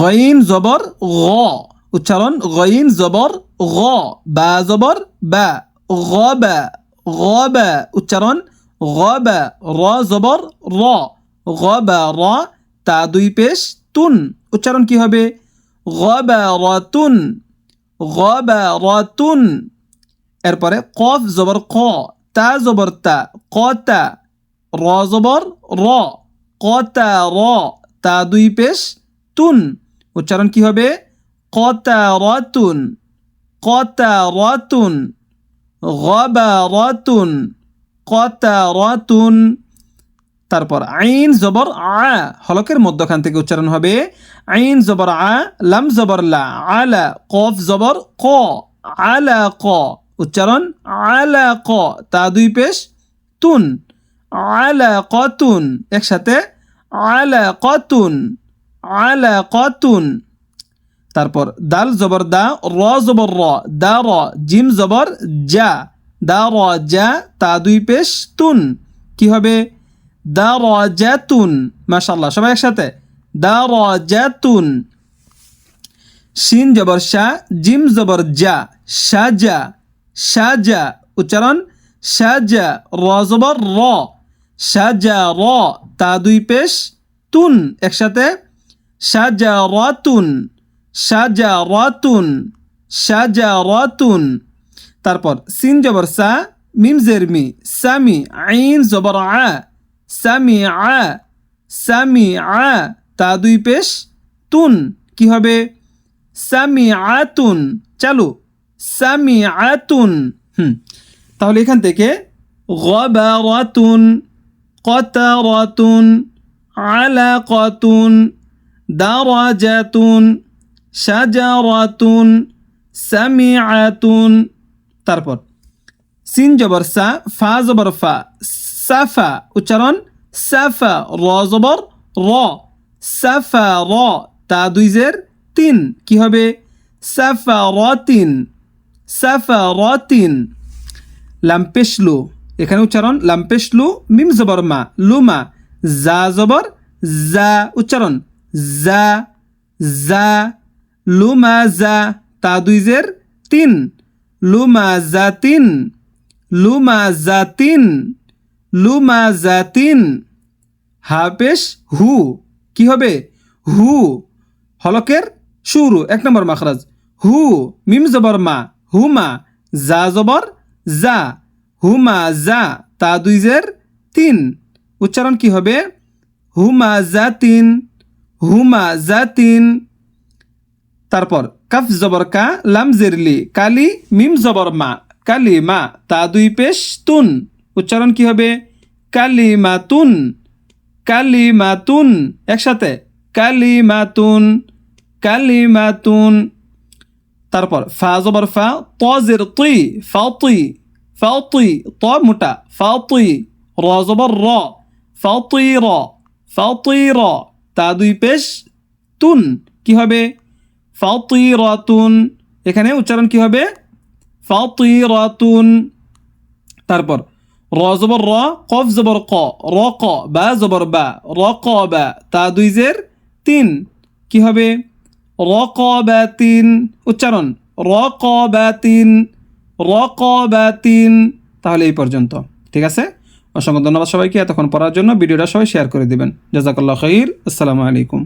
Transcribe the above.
গইন জবর গ। উচ্চারণ গইন জবর গ। বা জবর বা, গ বা গ বা। উচ্চারণ, গ বা, র জবর র। গ বা র, তা দুই পেশ, তুন। উচ্চারণ কি হবে? গ বা রতুন গ বা রতুন এরপরে কফ জবর ক, তা জবর তা, ক তা, র জবর র। ক তা র, তা দুই পেশ তুন উচ্চারণ কি হবে? কতা রতুন কতা রতুন গবা রতুন কতা রতুন তারপর আইন জবর আ, হলকের মধ্যখান থেকে উচ্চারণ হবে। আইন জবর আ, লাম জবর লা, আলা, কফ জবর ক, আলা ক। উচ্চারণ আলা ক, তা দুই পেশ, তুন। আলা কতুন, একসাথে আলা কতুন। আলা কতুন তারপর দাল জবর দা, র জবর র, দা র, জিম জবর যা দা র যা তা দুই পেশ তুন। কি হবে? দা র যা তুন মাশাল্লাহ সবাই একসাথে। দা র যা তুন। শিন জবর শাহ জিম জবর যা সাজা সাজা উচ্চারণ সাজা র জবর র সাজা র, তা দুই পেশ তুন, একসাথে। সাজা রতুন সাজা রতুন সাজা রতুন তারপর সিন জবর সা, মিম জেরমি সামি আইন জবর আ, সামি আ সামি আ, তা দুই পেশ, তুন কি হবে? সামি আতুন, চালু, সামি আতুন। হুম, তাহলে এখান থেকে গবারাতুন, কতারাতুন, আলাকাতুন দারাজাতুন, শাজারাতুন, সামিআতুন। তারপর, সিন জবর সা, ফা জবর ফা, সাফা উচ্চারণ, সাফা র জবর র, সাফা র, তা দুই জের তিন। কি হবে? সাফা র তিন সাফা র তিন লাম্পেশলু, এখানে উচ্চারণ, লাম্পেশলু, মিম জবর মা লুমা জা জবর, জা উচ্চারণ। জা জা লুমা জা তা দুই জের তিন। লুমা জা তিন লুমা জা তিন লুমা জা তিন হা। পেশ হু কি হবে? হু। হলকের শুরু, এক নম্বর মাখরাজ। হু, মিম জবর মা। হুমা, জা জবর, জা। হুমা, জা তা দুই জের তিন। উচ্চারণ কি হবে? হুমা জা তিন হুমা জাতিন। তারপর, কাফ জবর কা, লাম জেরলি, কালি, মিম জবর মা, কালি মা, তা দুই পেশ তুন। উচ্চারণ কি হবে? কালি মাতুন কালি মাতুন একসাথে, কালি মাতুন কালি মাতুন তারপর, ফা জবর ফা তজের তুই ফা তুই ফা তুই ত মোটা, ফা তুই র জবর র, ফা তুই র, ফা তুই র। তা দুই পেশ তুন কি হবে? ফা তুই রতুন এখানে উচ্চারণ কি হবে? ফা তুই রতুন তারপর, র জবর র, কফ জবর ক, র ক, বা জবর বা, র ক বা, তা দুই জের তিন। কি হবে? র ক বা তিন। উচ্চারণ, র ক বা তিন, র ক বা তিন। তাহলে এই পর্যন্ত, ঠিক আছে? অসংখ্য ধন্যবাদ সবাইকে এতক্ষণ পড়ার জন্য ভিডিওটা সবাই শেয়ার করে দেবেন। জাজাকাল্লাহ খৈর আসসালামু আলাইকুম।